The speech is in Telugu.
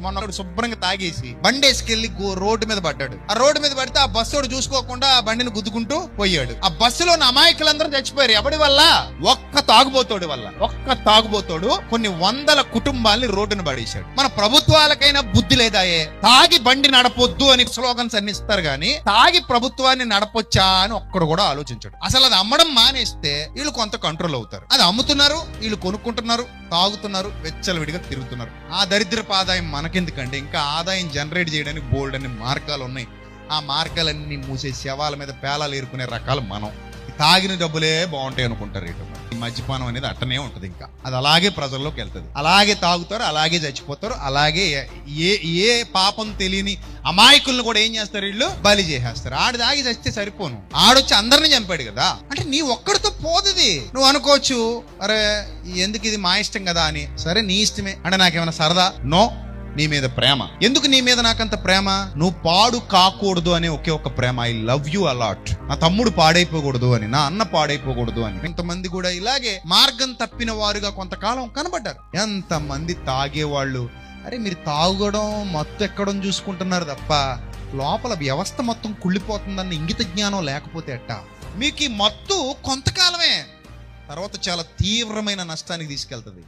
మొన్న శుభ్రంగా తాగేసి బండి వేసుకెళ్ళి రోడ్డు మీద పడ్డాడు. ఆ రోడ్డు మీద పడితే ఆ బస్సు చూసుకోకుండా ఆ బండిని గుద్దుకుంటూ పోయాడు. ఆ బస్సులో అమాయకులందరూ చచ్చిపోయారు. ఎవడి వల్ల? ఒక్క తాగుబోతోడు వల్ల. ఒక్క తాగుబోతోడు కొన్ని వందల కుటుంబాల్ని రోడ్డున పడేశాడు. మన ప్రభుత్వాలకైనా బుద్ధి లేదాయే తాగి బండి నడపొద్దు అని స్లోగన్స్ అన్ని ఇస్తారు తాగి ప్రభుత్వాన్ని నడపొచ్చా అని ఒక్కడు కూడా ఆలోచించాడు. అసలు అది అమ్మడం మానేస్తే వీళ్ళు కొంత కంట్రోల్ అవుతారు. అది అమ్ముతున్నారు వీళ్ళు కొనుక్కుంటున్నారు. తాగుతున్నారు వెచ్చలవిడిగా తిరుగుతున్నారు. ఆ దరిద్రపు ఆదాయం మనకెందుకండి? ఇంకా ఆదాయం జనరేట్ చేయడానికి బోల్డ్ అన్ని మార్గాలు ఉన్నాయి ఆ మార్గాలన్నీ మూసే శవాల మీద పేలాలు ఏరుకునే రకాలు మనం. తాగిన డబ్బులే బాగుంటాయి అనుకుంటారు ఇటు. ఈ మద్యపానం అనేది అట్టనే ఉంటది ఇంకా. అది అలాగే ప్రజల్లోకి వెళ్తుంది. అలాగే తాగుతారు అలాగే చచ్చిపోతారు అలాగే ఏ ఏ పాపం తెలియని అమాయకులను కూడా ఏం చేస్తారు వీళ్ళు? బలి చేసేస్తారు. ఆడు తాగి చస్తే సరిపోను. ఆడొచ్చి అందరిని చంపాడు కదా. అంటే నీ ఒక్కడితో పోతుంది నువ్వు అనుకోవచ్చు అరే ఎందుకు ఇది మా ఇష్టం కదా అని. సరే నీ ఇష్టమే. అంటే నాకేమైనా సరదా? నో. నీ మీద ప్రేమ. ఎందుకు నీ మీద నాకంత ప్రేమ? నువ్వు పాడు కాకూడదు అనే ఒకే ఒక ప్రేమ. I love you a lot నా తమ్ముడు పాడైపోకూడదు అని నా అన్న పాడైపోకూడదు అని. కొంతమంది కూడా ఇలాగే మార్గం తప్పిన వారుగా కొంతకాలం కనబడ్డారు. ఎంతమంది తాగేవాళ్ళు? అరే మీరు తాగడం మత్తు ఎక్కడం చూసుకుంటున్నారు తప్ప లోపల వ్యవస్థ మొత్తం కుళ్ళిపోతుందన్న ఇంగిత జ్ఞానం లేకపోతే అట్ట మీకు ఈ మత్తు కొంతకాలమే. తర్వాత చాలా తీవ్రమైన నష్టానికి తీసుకెళ్తుంది.